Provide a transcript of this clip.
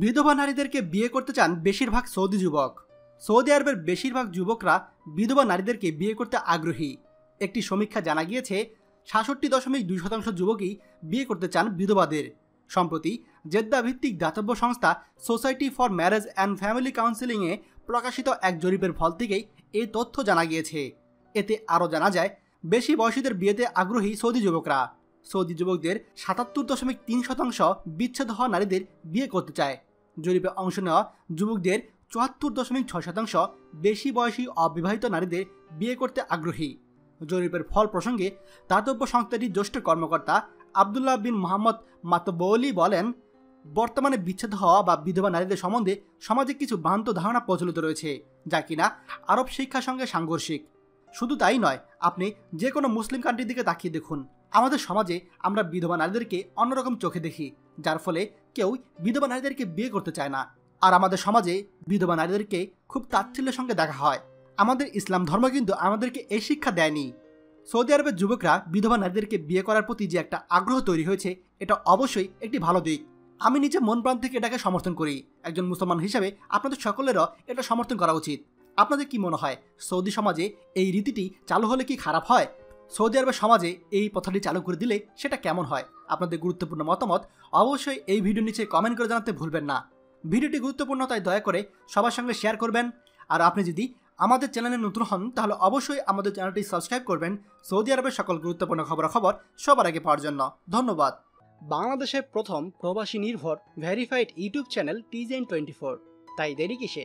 বিধবা নারীদেরকে বিয়ে করতে চান বেশিরভাগ সৌদি যুবক। সৌদি আরবের বেশিরভাগ যুবকরা বিধবা নারীদেরকে বিয়ে করতে আগ্রহী। একটি সমীক্ষা জানা গিয়েছে, সাতষট্টি দশমিক দুই শতাংশ যুবকই বিয়ে করতে চান বিধবাদের। সম্প্রতি জেদ্দা ভিত্তিক দাতব্য সংস্থা society for marriage and family কাউন্সেলিংয়ে প্রকাশিত এক জরিপের ফল থেকেই এই তথ্য জানা গিয়েছে। এতে আরও জানা যায়, বেশি বয়সীদের বিয়েতে আগ্রহী সৌদি যুবকরা। সৌদি যুবকদের সাতাত্তর দশমিক তিন শতাংশ বিচ্ছেদ হওয়া নারীদের বিয়ে করতে চায়। জরিপে অংশ নেওয়া যুবকদের চুয়াত্তর দশমিক ছয় শতাংশ বেশি বয়সী অবিবাহিত নারীদের বিয়ে করতে আগ্রহী। জরিপের ফল প্রসঙ্গে দাতব্য সংস্থাটির জ্যেষ্ঠ কর্মকর্তা আবদুল্লাহ বিন মোহাম্মদ মাতবৌলি বলেন, বর্তমানে বিচ্ছেদ হওয়া বা বিধবা নারীদের সম্বন্ধে সমাজে কিছু ভ্রান্ত ধারণা প্রচলিত রয়েছে, যা কিনা আরব শিক্ষার সঙ্গে সাংঘর্ষিক। শুধু তাই নয়, আপনি যে কোনো মুসলিম কান্ট্রির দিকে তাকিয়ে দেখুন। আমাদের সমাজে আমরা বিধবা নারীদেরকে অন্যরকম চোখে দেখি, যার ফলে কেউ বিধবা নারীদেরকে বিয়ে করতে চায় না। আর আমাদের সমাজে বিধবা নারীদেরকে খুব তাচ্ছিল্যের সঙ্গে দেখা হয়। আমাদের ইসলাম ধর্ম কিন্তু আমাদেরকে এই শিক্ষা দেয়নি। সৌদি আরবের যুবকরা বিধবা নারীদেরকে বিয়ে করার প্রতি যে একটা আগ্রহ তৈরি হয়েছে, এটা অবশ্যই একটি ভালো দিক। আমি নিজে মন প্রাণ থেকে এটাকে সমর্থন করি। একজন মুসলমান হিসেবে আপনাদের সকলেরও এটা সমর্থন করা উচিত। আপনাদের কি মনে হয়, সৌদি সমাজে এই রীতিটি চালু হলে কি খারাপ হয়? সৌদি আরবের সমাজে এই প্রথাটি চালু করে দিলে সেটা কেমন হয়? আপনাদের গুরুত্বপূর্ণ মতামত অবশ্যই এই ভিডিও নিচে কমেন্ট করে জানাতে ভুলবেন না। ভিডিওটি গুরুত্বপূর্ণ তাই দয়া করে সবার সঙ্গে শেয়ার করবেন। আর আপনি যদি আমাদের চ্যানেলে নতুন হন, তাহলে অবশ্যই আমাদের চ্যানেলটি সাবস্ক্রাইব করবেন। সৌদি আরবের সকল গুরুত্বপূর্ণ খবরাখবর সবার আগে পাওয়ার জন্য। ধন্যবাদ। বাংলাদেশের প্রথম প্রবাসী নির্ভর ভেরিফাইড ইউটিউব চ্যানেল টিজেন টোয়েন্টি ফোর তাই দেরি কিসে?